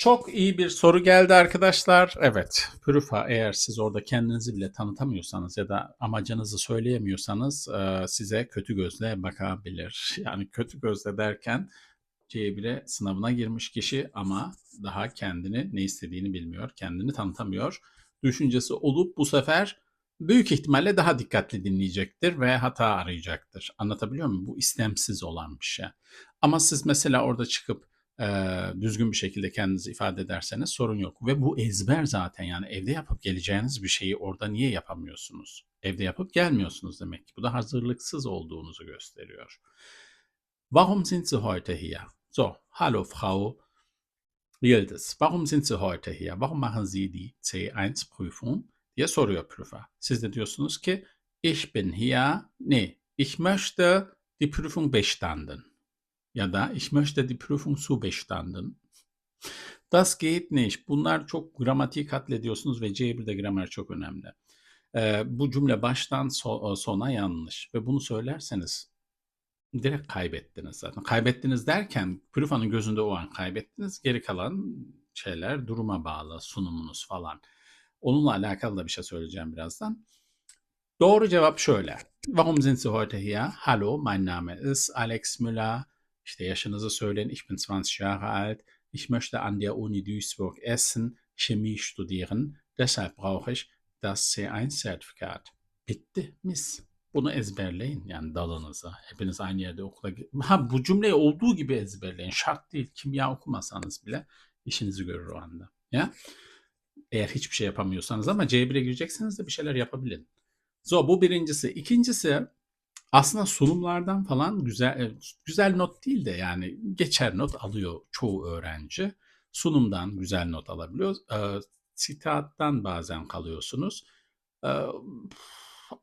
Çok iyi bir soru geldi arkadaşlar. Evet, Prüfa eğer siz orada kendinizi bile tanıtamıyorsanız ya da amacınızı söyleyemiyorsanız e, size kötü gözle bakabilir. Yani kötü gözle derken C1'e sınavına girmiş kişi ama daha kendini ne istediğini bilmiyor, kendini tanıtamıyor. Düşüncesi olup bu sefer büyük ihtimalle daha dikkatli dinleyecektir ve hata arayacaktır. Anlatabiliyor muyum? Bu istemsiz olan bir şey. Ama siz mesela orada çıkıp e, düzgün bir şekilde kendinizi ifade ederseniz sorun yok. Ve bu ezber zaten yani evde yapıp geleceğiniz bir şeyi orada niye yapamıyorsunuz? Evde yapıp gelmiyorsunuz demek ki. Bu da hazırlıksız olduğunuzu gösteriyor. Warum sind Sie heute hier? So, hallo Frau Yildiz. Warum sind Sie heute hier? Warum machen Sie die C1-Prüfung? diye soruyor prüfer. Siz de diyorsunuz ki ich bin hier, nee, ich möchte die Prüfung bestanden. Ya da ich möchte die Prüfung zu bestanden. Das geht nicht. Bunlar çok gramatiği katlediyorsunuz ve C1'de gramer çok önemli. Ee, bu cümle baştan so- sona yanlış ve bunu söylerseniz direkt kaybettiniz zaten. Kaybettiniz derken Prüfa'nın gözünde o an kaybettiniz. Geri kalan şeyler duruma bağlı, sunumunuz falan. Onunla alakalı da bir şey söyleyeceğim birazdan. Doğru cevap şöyle. Warum sind Sie heute hier? Hallo, mein Name ist Alex Müller. İşte yaşınızı söyleyin. Ich bin 20 Jahre alt. Ich möchte an der Uni Duisburg Essen Chemie studieren. Deshalb brauche ich das C1-Zertifikat. Bitti, mis. Bunu ezberleyin yani dalınıza. Hepiniz aynı yerde okula... Ha bu cümleyi olduğu gibi ezberleyin. Şart değil. Kimya okumasanız bile işinizi görür o anda. Ya? Eğer hiçbir şey yapamıyorsanız ama C1'e girecekseniz de bir şeyler yapabilin. So bu birincisi. İkincisi aslında sunumlardan falan güzel e, güzel not değil de yani geçer not alıyor çoğu öğrenci. Sunumdan güzel not alabiliyor. Ee, sitattan bazen kalıyorsunuz. Ee,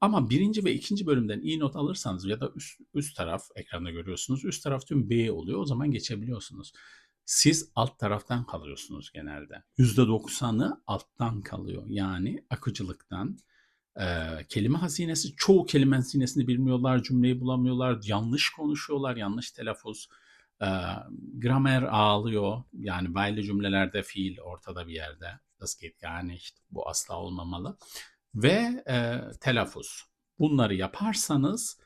ama birinci ve ikinci bölümden iyi not alırsanız ya da üst, üst taraf ekranda görüyorsunuz. Üst taraf tüm B oluyor. O zaman geçebiliyorsunuz. Siz alt taraftan kalıyorsunuz genelde. %90'ı alttan kalıyor. Yani akıcılıktan, e, kelime hazinesi, çoğu kelime hazinesini bilmiyorlar, cümleyi bulamıyorlar, yanlış konuşuyorlar, yanlış telaffuz, e, gramer ağlıyor. Yani baylı cümlelerde fiil ortada bir yerde. Das geht gar nicht. Bu asla olmamalı. Ve e, telaffuz. Bunları yaparsanız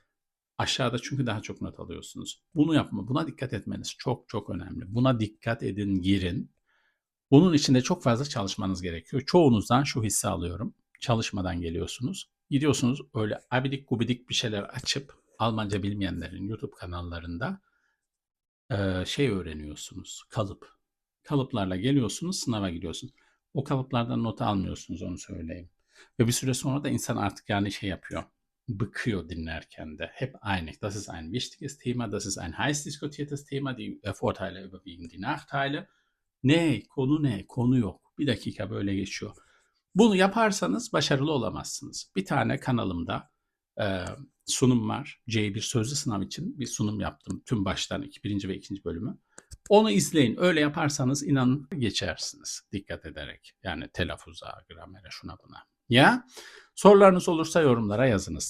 aşağıda çünkü daha çok not alıyorsunuz. Bunu yapma, buna dikkat etmeniz çok çok önemli. Buna dikkat edin, girin. Bunun için de çok fazla çalışmanız gerekiyor. Çoğunuzdan şu hissi alıyorum. Çalışmadan geliyorsunuz. Gidiyorsunuz öyle abidik gubidik bir şeyler açıp Almanca bilmeyenlerin YouTube kanallarında e, şey öğreniyorsunuz. Kalıp. Kalıplarla geliyorsunuz, sınava gidiyorsunuz. O kalıplardan not almıyorsunuz onu söyleyeyim. Ve bir süre sonra da insan artık yani şey yapıyor. Bıkıyor dinlerken de. Hep aynı. Das ist ein wichtiges Thema, das ist ein heiß diskutiertes Thema. Die äh, Vorteile überwiegen die Nachteile. Ne? Konu ne? Konu yok. Bir dakika böyle geçiyor. Bunu yaparsanız başarılı olamazsınız. Bir tane kanalımda e, sunum var. C1 sözlü sınav için bir sunum yaptım. Tüm baştan iki, birinci ve ikinci bölümü. Onu izleyin. Öyle yaparsanız inanın geçersiniz. Dikkat ederek. Yani telaffuza, gramere, şuna buna. Ya? Sorularınız olursa yorumlara yazınız.